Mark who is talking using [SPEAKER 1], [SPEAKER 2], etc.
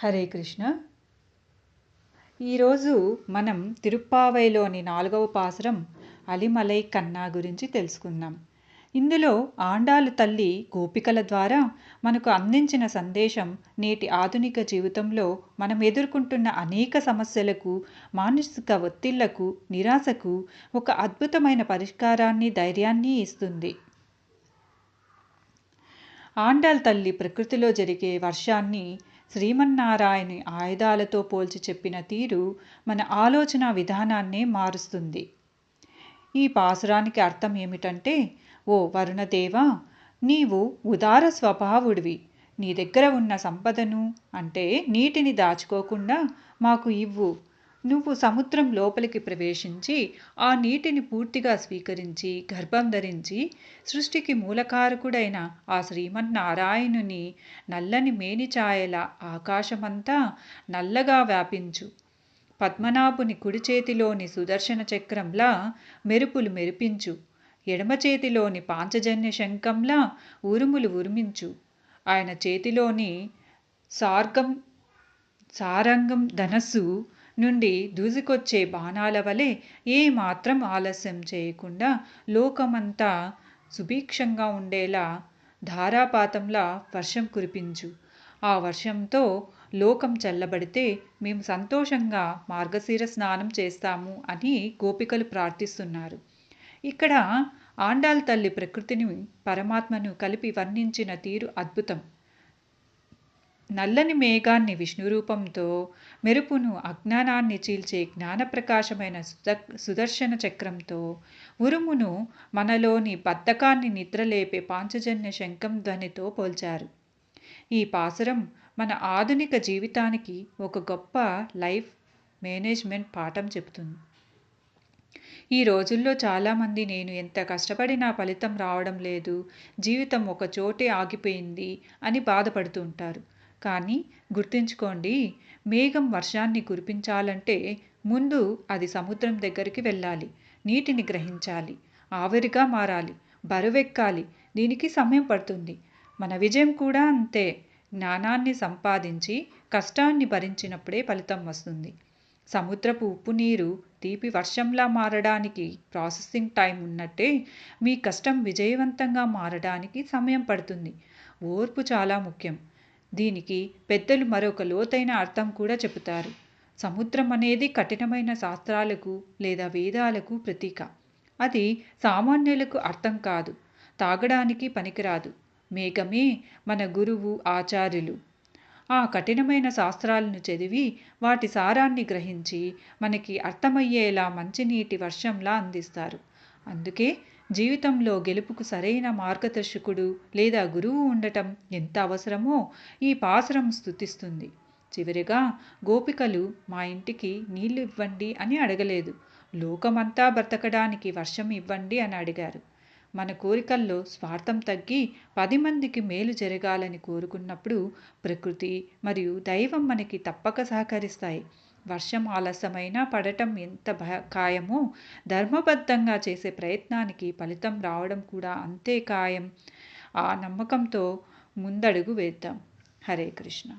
[SPEAKER 1] హరే కృష్ణ. ఈరోజు మనం తిరుప్పావైలోని నాలుగవ పాసురం అలిమలై కన్నా గురించి తెలుసుకుందాం. ఇందులో ఆండాలు తల్లి గోపికల ద్వారా మనకు అందించిన సందేశం నేటి ఆధునిక జీవితంలో మనం ఎదుర్కొంటున్న అనేక సమస్యలకు మానసిక ఒత్తిళ్ళకు నిరాశకు ఒక అద్భుతమైన పరిష్కారాన్ని ధైర్యాన్ని ఇస్తుంది. ఆండాల్ తల్లి ప్రకృతిలో జరిగే వర్షాన్ని శ్రీమన్నారాయణ ఆయుధాలతో పోల్చి చెప్పిన తీరు మన ఆలోచన విధానాన్నే మారుస్తుంది. ఈ పాసురానికి అర్థం ఏమిటంటే ఓ వరుణదేవ నీవు ఉదార స్వభావుడివి. నీ దగ్గర ఉన్న సంపదను అంటే నీటిని దాచుకోకుండా మాకు ఇవ్వు. నువ్వు సముద్రం లోపలికి ప్రవేశించి ఆ నీటిని పూర్తిగా స్వీకరించి గర్భం ధరించి సృష్టికి మూలకారకుడైన ఆ శ్రీమన్నారాయణుని నల్లని మేనిఛాయల ఆకాశమంతా నల్లగా వ్యాపించు. పద్మనాభుని కుడి చేతిలోని సుదర్శన చక్రంలా మెరుపులు మెరిపించు. ఎడమ చేతిలోని పాంచజన్య శంఖంలా ఉరుములు ఉరిమించు. ఆయన చేతిలోని సార్గం సారంగం ధనస్సు నుండి దూసుకొచ్చే బాణాల వలె ఏమాత్రం ఆలస్యం చేయకుండా లోకమంతా సుభిక్షంగా ఉండేలా ధారాపాతంలా వర్షం కురిపించు. ఆ వర్షంతో లోకం చల్లబడితే మేము సంతోషంగా మార్గశీర స్నానం చేస్తాము అని గోపికలు ప్రార్థిస్తున్నారు. ఇక్కడ ఆండాల్ తల్లి ప్రకృతిని పరమాత్మను కలిపి వర్ణించిన తీరు అద్భుతం. నల్లని మేఘాన్ని విష్ణు రూపంతో మెరుపును అజ్ఞానాన్ని చీల్చే జ్ఞానప్రకాశమైన సుద సుదర్శన చక్రంతో ఉరుమును మనలోని బద్ధకాన్ని నిద్రలేపే పాంచజన్య శంఖం ధ్వనితో పోల్చారు. ఈ పాసురం మన ఆధునిక జీవితానికి ఒక గొప్ప లైఫ్ మేనేజ్మెంట్ పాఠం చెబుతుంది. ఈ రోజుల్లో చాలామంది నేను ఎంత కష్టపడినా ఫలితం రావడం లేదు జీవితం ఒక చోటే ఆగిపోయింది అని బాధపడుతూ ఉంటారు. కానీ గుర్తుంచుకోండి మేఘం వర్షాన్ని కురిపించాలంటే ముందు అది సముద్రం దగ్గరికి వెళ్ళాలి నీటిని గ్రహించాలి ఆవిరిగా మారాలి బరువెక్కాలి దీనికి సమయం పడుతుంది. మన విజయం కూడా అంతే జ్ఞానాన్ని సంపాదించి కష్టాన్ని భరించినప్పుడే ఫలితం వస్తుంది. సముద్రపు ఉప్పు నీరు తీపి వర్షంలా మారడానికి ప్రాసెసింగ్ టైం ఉన్నట్టే మీ కష్టం విజయవంతంగా మారడానికి సమయం పడుతుంది. ఓర్పు చాలా ముఖ్యం. దీనికి పెద్దలు మరొక లోతైన అర్థం కూడా చెబుతారు. సముద్రం అనేది కఠినమైన శాస్త్రాలకు లేదా వేదాలకు ప్రతీక. అది సామాన్యులకు అర్థం కాదు తాగడానికి పనికిరాదు. మేఘమే మన గురువు ఆచార్యులు. ఆ కఠినమైన శాస్త్రాలను చదివి వాటి సారాన్ని గ్రహించి మనకి అర్థమయ్యేలా మంచినీటి వర్షంలా అందిస్తారు. అందుకే జీవితంలో గెలుపుకు సరైన మార్గదర్శకుడు లేదా గురువు ఉండటం ఎంత అవసరమో ఈ పాసురం స్థుతిస్తుంది చివరిగా గోపికలు మా ఇంటికి నీళ్ళు ఇవ్వండి అని అడగలేదు. లోకమంతా బ్రతకడానికి వర్షం ఇవ్వండి అని అడిగారు. మన కోరికల్లో స్వార్థం తగ్గి పది మందికి మేలు జరగాలని కోరుకున్నప్పుడు ప్రకృతి మరియు దైవం మనకి తప్పక సహకరిస్తాయి. వర్షం ఆలస్యమైనా పడటం ఎంత భ ఖాయమో ధర్మబద్ధంగా చేసే ప్రయత్నానికి ఫలితం రావడం కూడా అంతే ఖాయం. ఆ నమ్మకంతో ముందడుగు వేద్దాం. హరే కృష్ణ.